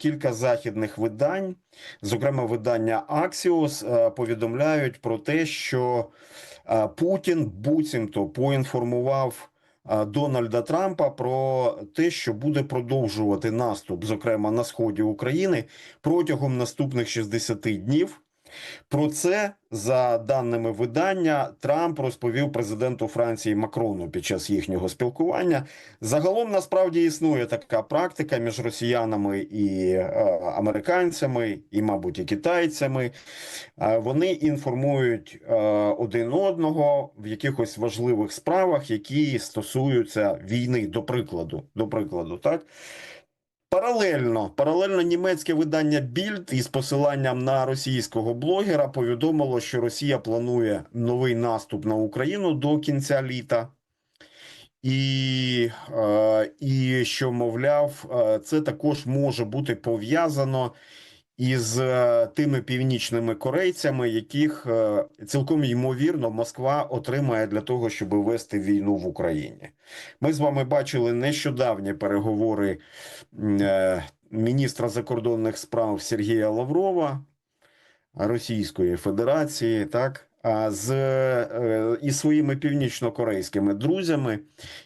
кілька західних видань, зокрема видання Axios, е, повідомляють про те, що е, Путін буцімто поінформував е, Дональда Трампа про те, що буде продовжувати наступ, зокрема на сході України, протягом наступних 60 днів. Про це, за даними видання, Трамп розповів президенту Франції Макрону під час їхнього спілкування. Загалом насправді існує така практика між росіянами і е, американцями, і, мабуть, і китайцями. Е, вони інформують е, один одного в якихось важливих справах, які стосуються війни, до прикладу. До прикладу, так. Паралельно, паралельно німецьке видання Більд із посиланням на російського блогера повідомило, що Росія планує новий наступ на Україну до кінця літа. І, е, і що, мовляв, е, це також може бути пов'язано із е, тими північними корейцями, яких е, цілком ймовірно Москва отримає для того, щоб вести війну в Україні. Ми з вами бачили нещодавні переговори е, міністра закордонних справ Сергія Лаврова Російської Федерації, так. З е, із своїми північно-корейськими друзями,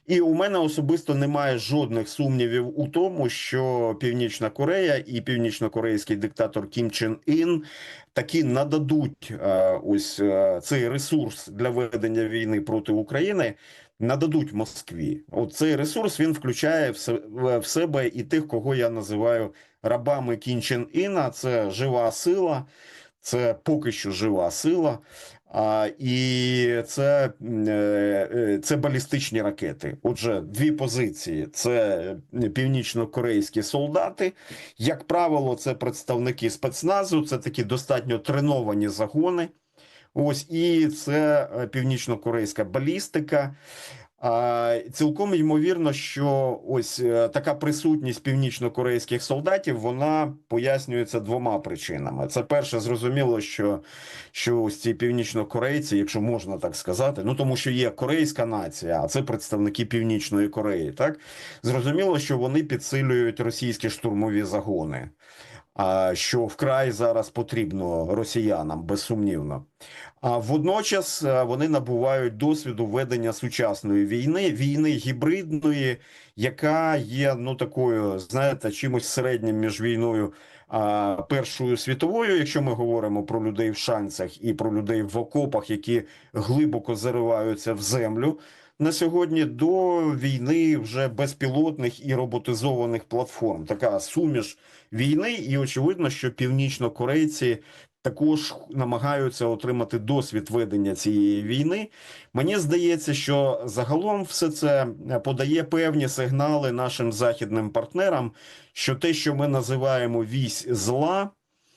і у мене особисто немає жодних сумнівів у тому, що Північна Корея і північно-корейський диктатор Кім Чен Ін таки нададуть е, ось е, цей ресурс для ведення війни проти України. Нададуть Москві. От цей ресурс він включає в себе і тих, кого я називаю рабами Кім Чен Іна. Це жива сила, це поки що жива сила. А, і це, е, е, це балістичні ракети. Отже, дві позиції: це північно-корейські солдати. Як правило, це представники спецназу, це такі достатньо треновані загони. Ось і це е, північно-корейська балістика. Цілком ймовірно, що ось е, така присутність північно-корейських солдатів вона пояснюється двома причинами. Це перше, зрозуміло, що, що ось ці північно-корейці, якщо можна так сказати, ну тому що є корейська нація, а це представники Північної Кореї. Так зрозуміло, що вони підсилюють російські штурмові загони. Що вкрай зараз потрібно росіянам, безсумнівно. А водночас е, вони набувають досвіду ведення сучасної війни, війни гібридної, яка є ну такою, знаєте, чимось середнім між війною а, Першою світовою, якщо ми говоримо про людей в шанцях і про людей в окопах, які глибоко зариваються в землю. На сьогодні до війни вже безпілотних і роботизованих платформ. Така суміш війни, і очевидно, що північно-корейці також намагаються отримати досвід ведення цієї війни. Мені здається, що загалом все це подає певні сигнали нашим західним партнерам, що те, що ми називаємо вісь зла.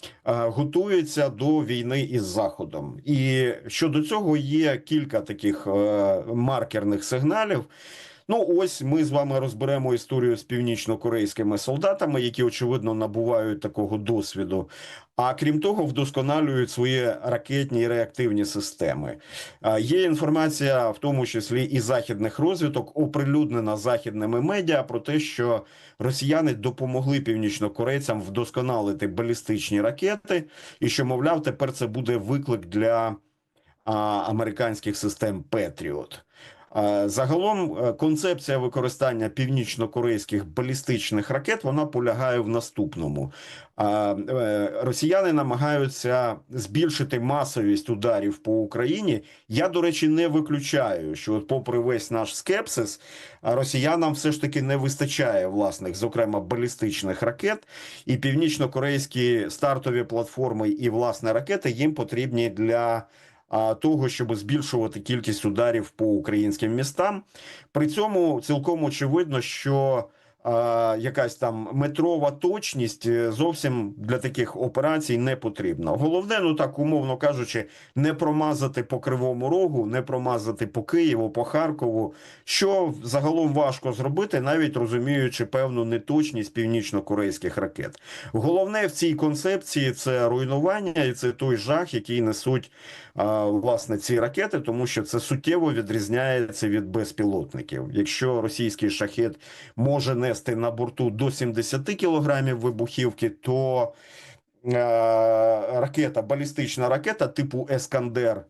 Е, Готується до війни із Заходом, і щодо цього є кілька таких е, маркерних сигналів. Ну, ось ми з вами розберемо історію з північно-корейськими солдатами, які очевидно набувають такого досвіду. А крім того, вдосконалюють свої ракетні і реактивні системи. Є інформація, в тому числі і західних розвиток, оприлюднена західними медіа про те, що росіяни допомогли північнокорейцям вдосконалити балістичні ракети, і що, мовляв, тепер це буде виклик для американських систем Петріот. Загалом е, концепція використання північно-корейських балістичних ракет вона полягає в наступному: е, росіяни намагаються збільшити масовість ударів по Україні. Я, до речі, не виключаю, що, от попри весь наш скепсис, росіянам все ж таки не вистачає власних, зокрема балістичних ракет, і північно-корейські стартові платформи і власне ракети їм потрібні для того, щоб збільшувати кількість ударів по українським містам. При цьому цілком очевидно, що якась там метрова точність е, зовсім для таких операцій не потрібна. Головне, ну так умовно кажучи, не промазати по кривому рогу, не промазати по Києву, по Харкову, що загалом важко зробити, навіть розуміючи певну неточність північно-корейських ракет. Головне в цій концепції це руйнування, і це той жах, який несуть власне ці ракети, тому що це суттєво відрізняється від безпілотників. Якщо російський шахет може не нести на борту до 70 кілограмів вибухівки, то е, ракета, балістична ракета типу Ескандер,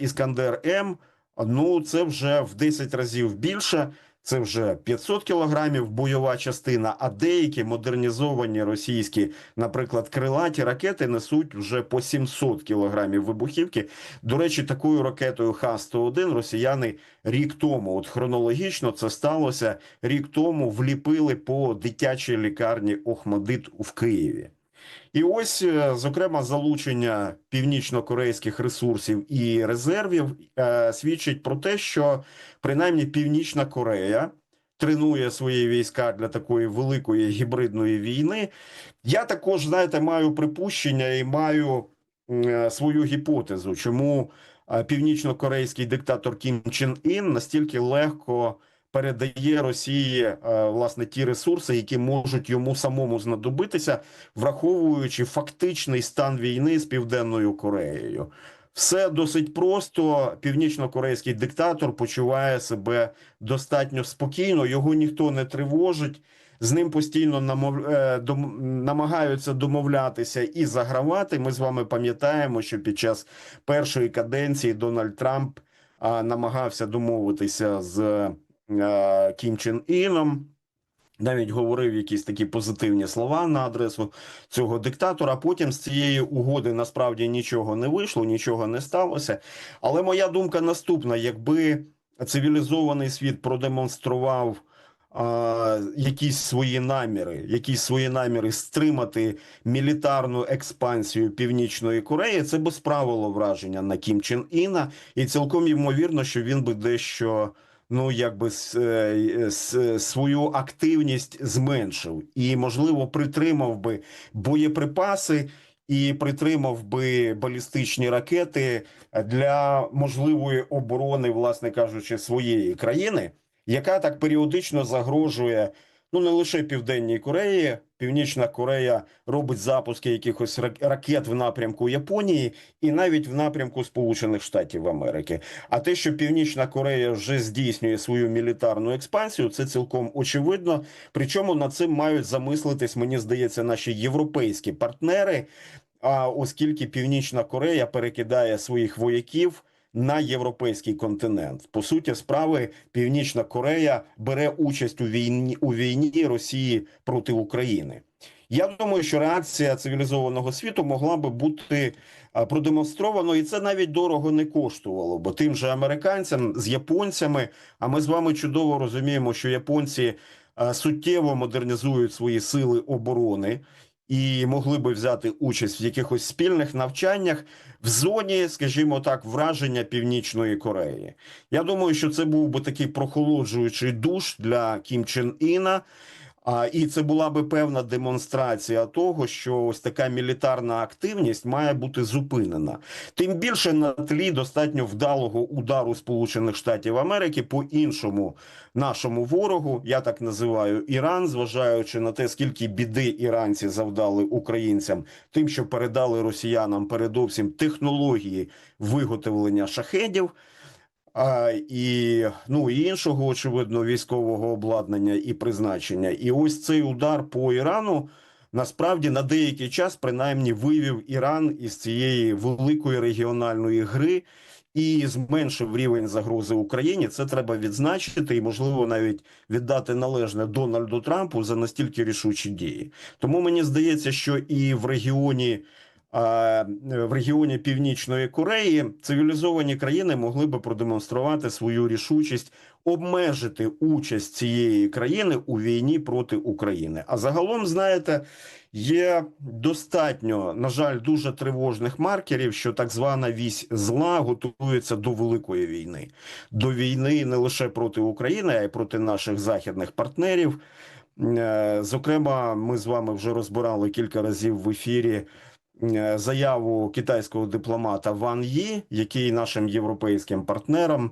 Іскандер М, ну це вже в 10 разів більше. Це вже 500 кілограмів бойова частина, а деякі модернізовані російські, наприклад, крилаті ракети несуть вже по 700 кілограмів вибухівки. До речі, такою ракетою Х-101 росіяни рік тому, от хронологічно це сталося рік тому, вліпили по дитячій лікарні Охмадит в Києві. І ось, е, зокрема, залучення північно-корейських ресурсів і резервів е, свідчить про те, що принаймні Північна Корея тренує свої війська для такої великої гібридної війни. Я також, знаєте, маю припущення і маю е, свою гіпотезу, чому е, північно-корейський диктатор Кім Чен Ін настільки легко передає Росії е, власне ті ресурси, які можуть йому самому знадобитися, враховуючи фактичний стан війни з Південною Кореєю. Все досить просто. Північно-корейський диктатор почуває себе достатньо спокійно, його ніхто не тривожить. З ним постійно намов... е, намагаються домовлятися і загравати. Ми з вами пам'ятаємо, що під час першої каденції Дональд Трамп намагався домовитися з Кім Чен Іном. Навіть говорив якісь такі позитивні слова на адресу цього диктатора. Потім з цієї угоди насправді нічого не вийшло, нічого не сталося. Але моя думка наступна: якби цивілізований світ продемонстрував а, якісь свої наміри, якісь свої наміри стримати мілітарну експансію Північної Кореї, це би справило враження на Кім Чен Іна, і цілком ймовірно, що він би дещо ну якби е, с- свою активність зменшив і, можливо, притримав би боєприпаси і притримав би балістичні ракети для можливої оборони, власне кажучи, своєї країни, яка так періодично загрожує. Ну, не лише Південній Кореї, Північна Корея робить запуски якихось рак- ракет в напрямку Японії і навіть в напрямку Сполучених Штатів Америки. А те, що Північна Корея вже здійснює свою мілітарну експансію, це цілком очевидно. Причому над цим мають замислитись, мені здається, наші європейські партнери. А оскільки Північна Корея перекидає своїх вояків на європейський континент, по суті справи, Північна Корея бере участь у війні у війні Росії проти України. Я думаю, що реакція цивілізованого світу могла би бути продемонстровано, і це навіть дорого не коштувало, бо тим же американцям з японцями. А ми з вами чудово розуміємо, що японці суттєво модернізують свої сили оборони і могли би взяти участь в якихось спільних навчаннях в зоні, скажімо так, враження Північної Кореї. Я думаю, що це був би такий прохолоджуючий душ для Кім Чен Іна. А, і це була би певна демонстрація того, що ось така мілітарна активність має бути зупинена. Тим більше на тлі достатньо вдалого удару Сполучених Штатів Америки по іншому нашому ворогу, я так називаю Іран, зважаючи на те, скільки біди іранці завдали українцям, тим, що передали росіянам передовсім технології виготовлення шахедів. А, і ну і іншого очевидно військового обладнання і призначення. І ось цей удар по Ірану насправді на деякий час принаймні вивів Іран із цієї великої регіональної гри і зменшив рівень загрози Україні. Це треба відзначити і можливо навіть віддати належне Дональду Трампу за настільки рішучі дії. Тому мені здається, що і в регіоні. А в регіоні Північної Кореї цивілізовані країни могли би продемонструвати свою рішучість обмежити участь цієї країни у війні проти України. А загалом, знаєте, є достатньо, на жаль, дуже тривожних маркерів, що так звана вісь зла готується до великої війни, до війни не лише проти України, а й проти наших західних партнерів. Е, Зокрема, ми з вами вже розбирали кілька разів в ефірі е, заяву китайського дипломата Ван Ї, який нашим європейським партнерам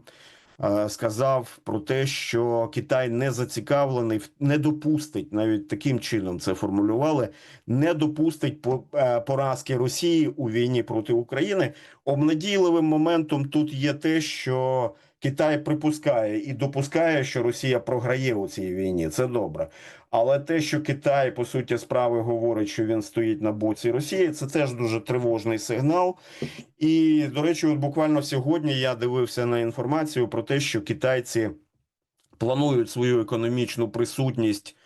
е, сказав про те, що Китай не зацікавлений, не допустить навіть таким чином це формулювали, не допустить е, поразки Росії у війні проти України. Обнадійливим моментом тут є те, що Китай припускає і допускає, що Росія програє у цій війні. Це добре. Але те, що Китай по суті справи говорить, що він стоїть на боці Росії, це теж дуже тривожний сигнал. І до речі, от буквально сьогодні я дивився на інформацію про те, що китайці планують свою економічну присутність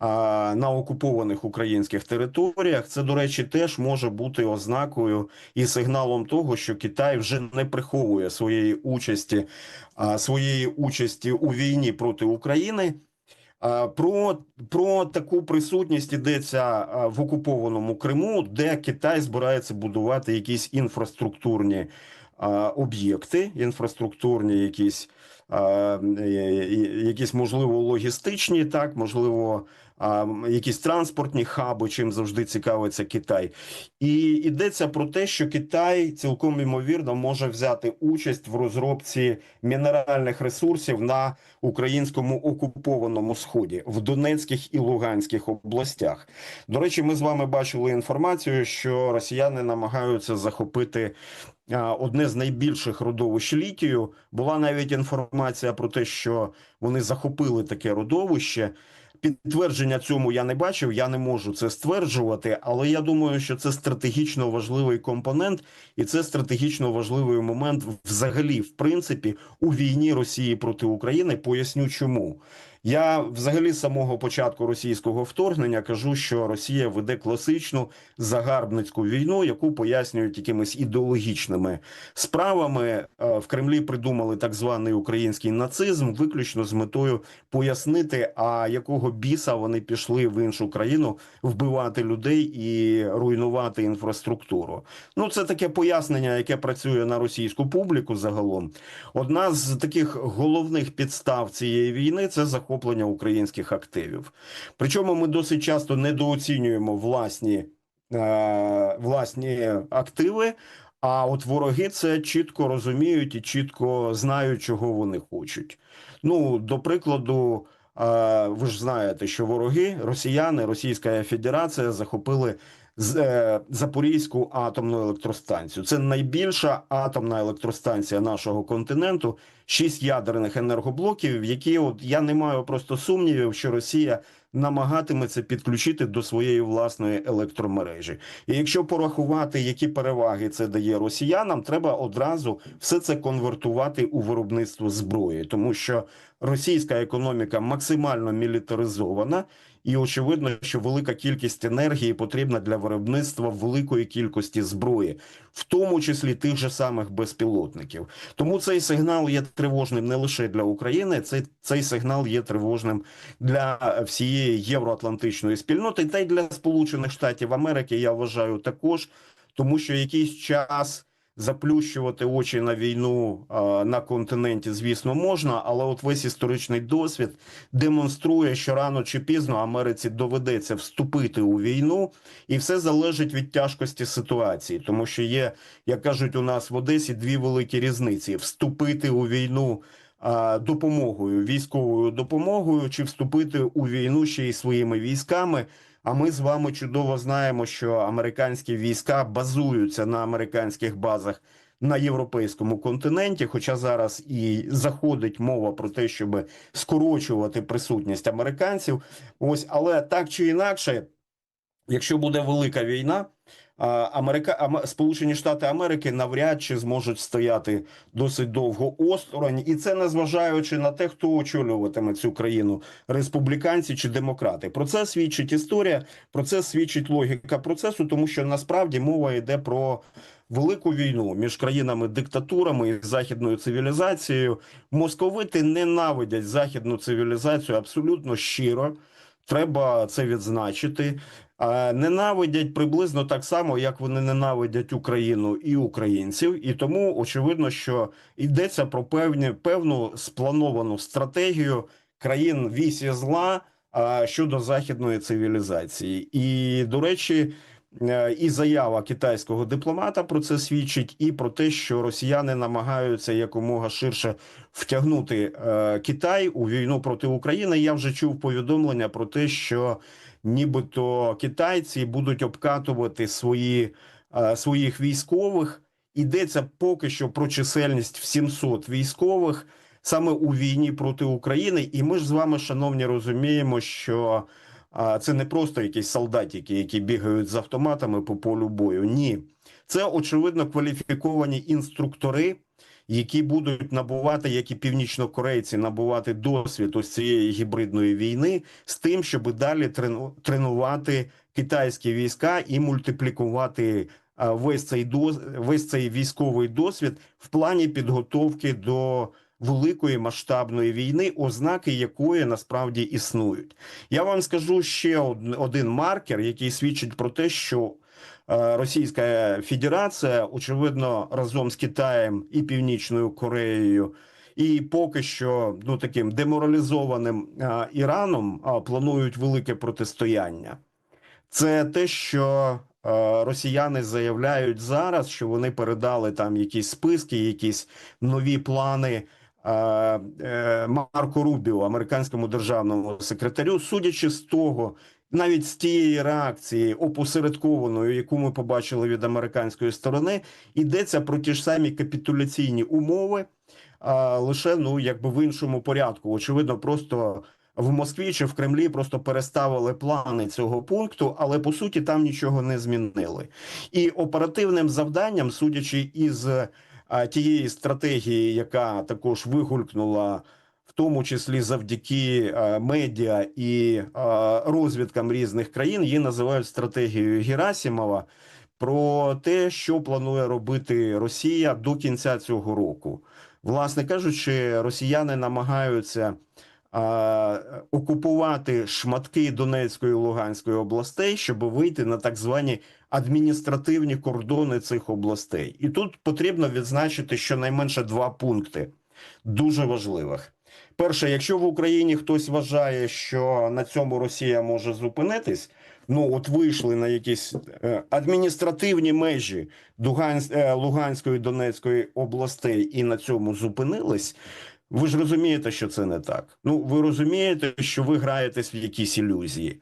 на окупованих українських територіях. Це, до речі, теж може бути ознакою і сигналом того, що Китай вже не приховує своєї участі, своєї участі у війні проти України. А, Про, про таку присутність йдеться в окупованому Криму, де Китай збирається будувати якісь інфраструктурні об'єкти, інфраструктурні якісь, е, е, якісь можливо логістичні, так можливо, а, якісь транспортні хаби, чим завжди цікавиться Китай. І йдеться про те, що Китай цілком ймовірно може взяти участь в розробці мінеральних ресурсів на українському окупованому сході в Донецьких і Луганських областях. До речі, ми з вами бачили інформацію, що росіяни намагаються захопити одне з найбільших родовищ літію. Була навіть інформація про те, що вони захопили таке родовище. Підтвердження цьому я не бачив, я не можу це стверджувати, але я думаю, що це стратегічно важливий компонент, і це стратегічно важливий момент взагалі, в принципі, у війні Росії проти України. Поясню чому. Я взагалі з самого початку російського вторгнення кажу, що Росія веде класичну загарбницьку війну, яку пояснюють якимись ідеологічними справами. Е, В Кремлі придумали так званий український нацизм, виключно з метою пояснити, а якого біса вони пішли в іншу країну вбивати людей і руйнувати інфраструктуру. Ну це таке пояснення, яке працює на російську публіку загалом. Одна з таких головних підстав цієї війни це захоплення українських активів. Причому ми досить часто недооцінюємо власні, е, власні активи. А от вороги це чітко розуміють і чітко знають, чого вони хочуть. Ну, до прикладу, е, ви ж знаєте, що вороги, росіяни, Російська Федерація захопили Запорізьку атомну електростанцію. Це найбільша атомна електростанція нашого континенту. Шість ядерних енергоблоків, які от я не маю просто сумнівів, що Росія намагатиметься підключити до своєї власної електромережі. І якщо порахувати, які переваги це дає росіянам, треба одразу все це конвертувати у виробництво зброї, тому що російська економіка максимально мілітаризована. І очевидно, що велика кількість енергії потрібна для виробництва великої кількості зброї, в тому числі тих же самих безпілотників. Тому цей сигнал є тривожним не лише для України, цей, цей сигнал є тривожним для всієї євроатлантичної спільноти, та й для Сполучених Штатів Америки. Я вважаю також, тому що якийсь час. Заплющувати очі на війну на континенті, звісно, можна, але от весь історичний досвід демонструє, що рано чи пізно Америці доведеться вступити у війну, і все залежить від тяжкості ситуації, тому що є, як кажуть у нас в Одесі, дві великі різниці: вступити у війну допомогою, військовою допомогою, чи вступити у війну ще й своїми військами. А ми з вами чудово знаємо, що американські війська базуються на американських базах на європейському континенті. Хоча зараз і заходить мова про те, щоб скорочувати присутність американців. Ось, але так чи інакше, якщо буде велика війна. Америка, Сполучені Штати Америки навряд чи зможуть стояти досить довго осторонь, і це незважаючи на те, хто очолюватиме цю країну республіканці чи демократи. Про це свідчить історія, про це свідчить логіка процесу, тому що насправді мова йде про велику війну між країнами-диктатурами і західною цивілізацією. Московити ненавидять західну цивілізацію абсолютно щиро. Треба це відзначити. Ненавидять приблизно так само, як вони ненавидять Україну і українців, і тому очевидно, що йдеться про певні певну сплановану стратегію країн вісі зла щодо західної цивілізації. І до речі, е, і заява китайського дипломата про це свідчить, і про те, що росіяни намагаються якомога ширше втягнути е, Китай у війну проти України. Я вже чув повідомлення про те, що нібито китайці будуть обкатувати свої, е, своїх військових. Йдеться поки що про чисельність в 700 військових. саме у війні проти України. І ми ж з вами, шановні, розуміємо, що це не просто якісь солдатики, які бігають з автоматами по полю бою. Ні, це очевидно кваліфіковані інструктори, які будуть набувати, як і північнокорейці, набувати досвід ось цієї гібридної війни з тим, щоб далі тренувати китайські війська і мультиплікувати весь цей дос, весь цей військовий досвід в плані підготовки до великої масштабної війни, ознаки якої насправді існують. Я вам скажу ще один маркер, який свідчить про те, що е, Російська Федерація, очевидно, разом з Китаєм і Північною Кореєю. І поки що ну таким деморалізованим Іраном а, планують велике протистояння. Це те, що е, росіяни заявляють зараз, що вони передали там якісь списки, якісь нові плани е, е, Марко Рубіо, американському державному секретарю. Судячи з того, навіть з тієї реакції опосередкованої, яку ми побачили від американської сторони, йдеться про ті ж самі капітуляційні умови, а лише ну якби в іншому порядку. Очевидно, просто в Москві чи в Кремлі просто переставили плани цього пункту, але по суті там нічого не змінили. І оперативним завданням, судячи із тієї стратегії, яка також вигулькнула. В тому числі завдяки медіа і розвідкам різних країн, її називають стратегією Герасімова про те, що планує робити Росія до кінця цього року. Власне кажучи, росіяни намагаються а, окупувати шматки Донецької і Луганської областей, щоб вийти на так звані адміністративні кордони цих областей. І тут потрібно відзначити щонайменше два пункти дуже важливих. Перше, якщо в Україні хтось вважає, що на цьому Росія може зупинитись, ну от вийшли на якісь е, адміністративні межі е, Луганської Донецької областей і на цьому зупинились. Ви ж розумієте, що це не так. Ну ви розумієте, що ви граєтесь в якісь ілюзії.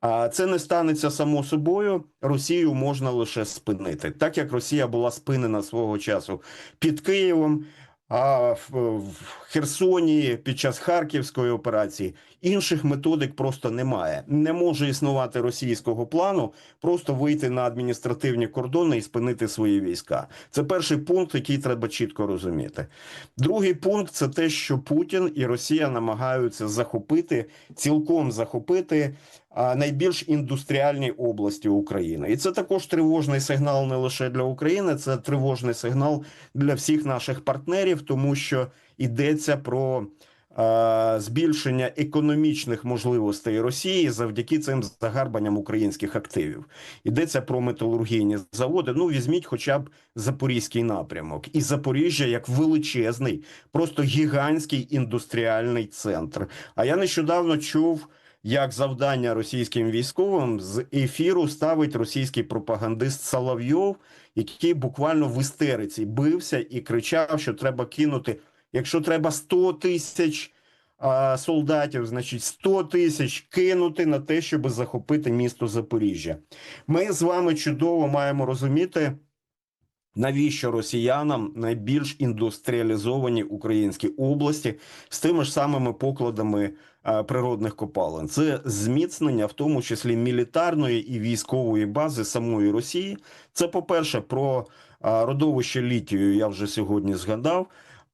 А це не станеться само собою. Росію можна лише спинити, так як Росія була спинена свого часу під Києвом. А в, Херсоні під час Харківської операції інших методик просто немає. Не може існувати російського плану просто вийти на адміністративні кордони і спинити свої війська. Це перший пункт, який треба чітко розуміти. Другий пункт це те, що Путін і Росія намагаються захопити цілком захопити найбільш індустріальні області України, і це також тривожний сигнал не лише для України, це тривожний сигнал для всіх наших партнерів, тому що йдеться про збільшення економічних можливостей Росії завдяки цим загарбанням українських активів. Йдеться про металургійні заводи. Ну візьміть, хоча б Запорізький напрямок, і Запоріжжя як величезний, просто гігантський індустріальний центр. А я нещодавно чув. Як завдання російським військовим з ефіру ставить російський пропагандист Соловйов, який буквально в істериці бився і кричав, що треба кинути. Якщо треба 100 тисяч а, солдатів, значить 100 тисяч кинути на те, щоб захопити місто Запоріжжя. Ми з вами чудово маємо розуміти. Навіщо росіянам найбільш індустріалізовані українські області з тими ж самими покладами природних копалин? Це зміцнення, в тому числі мілітарної і військової бази самої Росії. Це, по-перше, про е, родовище літію я вже сьогодні згадав.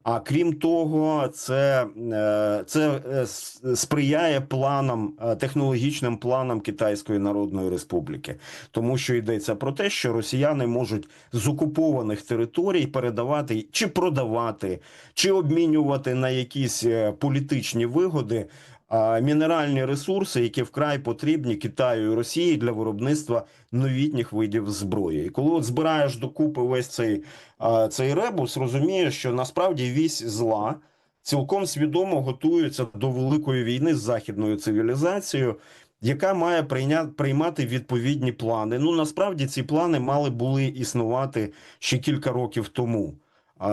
А крім того, це, е, це е, сприяє планам, е, технологічним планам Китайської Народної Республіки, тому що йдеться про те, що росіяни можуть з окупованих територій передавати чи продавати, чи обмінювати на якісь е, політичні вигоди мінеральні ресурси, які вкрай потрібні Китаю і Росії для виробництва новітніх видів зброї. І коли от збираєш докупи весь цей, цей ребус, розумієш, що насправді вісь зла цілком свідомо готується до великої війни з західною цивілізацією. Яка має приймати відповідні плани? Ну насправді ці плани мали були існувати ще кілька років тому,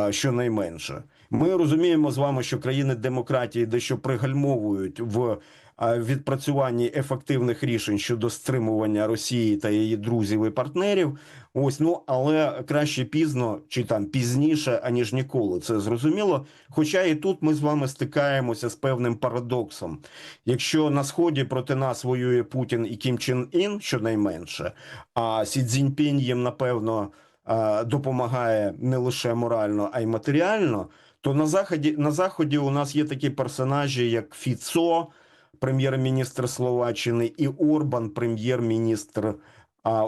щонайменше. Ми розуміємо з вами, що країни демократії дещо пригальмовують в відпрацюванні ефективних рішень щодо стримування Росії та її друзів і партнерів. Ось ну але краще пізно чи там пізніше, аніж ніколи. Це зрозуміло. Хоча і тут ми з вами стикаємося з певним парадоксом. Якщо на сході проти нас воює Путін і Кім Чен Ін, щонайменше, а Сі Цзіньпінь їм напевно допомагає не лише морально, а й матеріально. То на заході на заході у нас є такі персонажі, як Фіцо, прем'єр-міністр Словаччини, і Орбан, прем'єр-міністр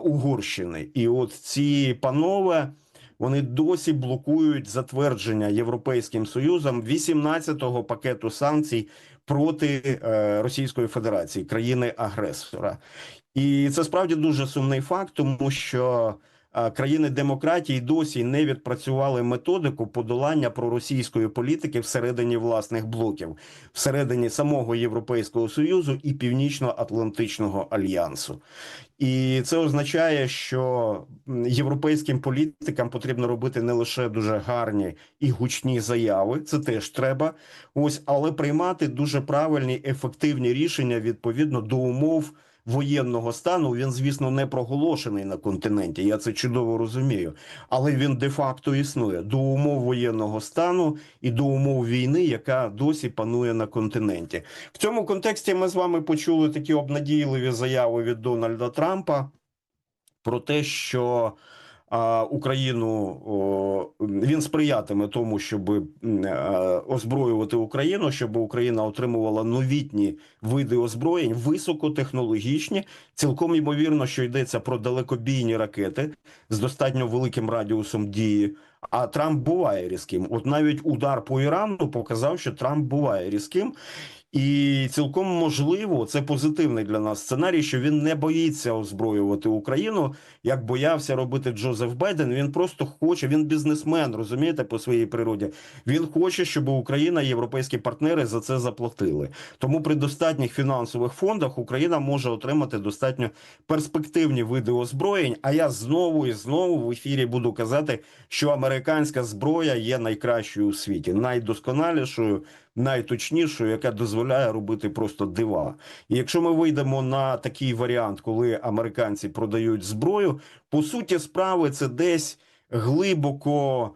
Угорщини. І от ці панове вони досі блокують затвердження Європейським Союзом 18-го пакету санкцій проти е, Російської Федерації, країни-агресора. І це справді дуже сумний факт, тому що країни демократії досі не відпрацювали методику подолання проросійської політики всередині власних блоків, всередині самого Європейського союзу і Північно-Атлантичного альянсу. І це означає, що європейським політикам потрібно робити не лише дуже гарні і гучні заяви, це теж треба. Ось, але приймати дуже правильні ефективні рішення відповідно до умов воєнного стану. Він, звісно, не проголошений на континенті. Я це чудово розумію, але він де-факто існує до умов воєнного стану і до умов війни, яка досі панує на континенті. В цьому контексті ми з вами почули такі обнадійливі заяви від Дональда Трампа про те, що Україну він сприятиме тому, щоб е, озброювати Україну, щоб Україна отримувала новітні види озброєнь, високотехнологічні. Цілком ймовірно, що йдеться про далекобійні ракети з достатньо великим радіусом дії. А Трамп буває різким. От навіть удар по Ірану показав, що Трамп буває різким. І цілком можливо, це позитивний для нас сценарій, що він не боїться озброювати Україну, як боявся робити Джозеф Байден. Він просто хоче, він бізнесмен, розумієте, по своїй природі. Він хоче, щоб Україна і європейські партнери за це заплатили. Тому при достатніх фінансових фондах Україна може отримати достатньо перспективні види озброєнь. А я знову і знову в ефірі буду казати, що американська зброя є найкращою у світі, найдосконалішою, найточнішою, яка дозволяє робити просто дива. І якщо ми вийдемо на такий варіант, коли американці продають зброю, по суті справи це десь глибоко.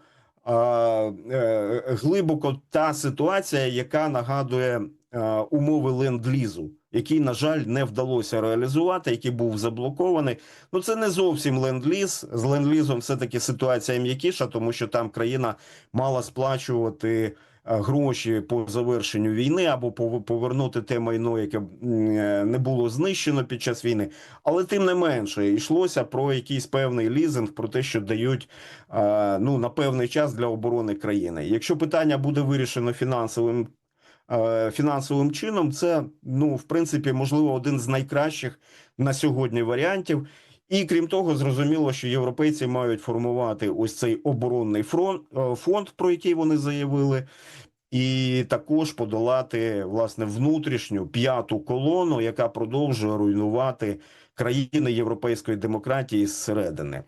е, Глибоко та ситуація, яка нагадує е, умови ленд-лізу, який, на жаль, не вдалося реалізувати, який був заблокований. Ну це не зовсім ленд-ліз. З ленд-лізом все таки ситуація м'якіша, тому що там країна мала сплачувати е, гроші по завершенню війни або пов- повернути те майно, яке е, не було знищено під час війни. Але тим не менше йшлося про якийсь певний лізинг, про те, що дають е, ну на певний час для оборони країни. Якщо питання буде вирішено фінансовим. Е, Фінансовим чином це ну в принципі можливо один з найкращих на сьогодні варіантів. І крім того, зрозуміло, що європейці мають формувати ось цей оборонний фронт е, фонд, про який вони заявили, і також подолати власне внутрішню п'яту колону, яка продовжує руйнувати країни європейської демократії зсередини.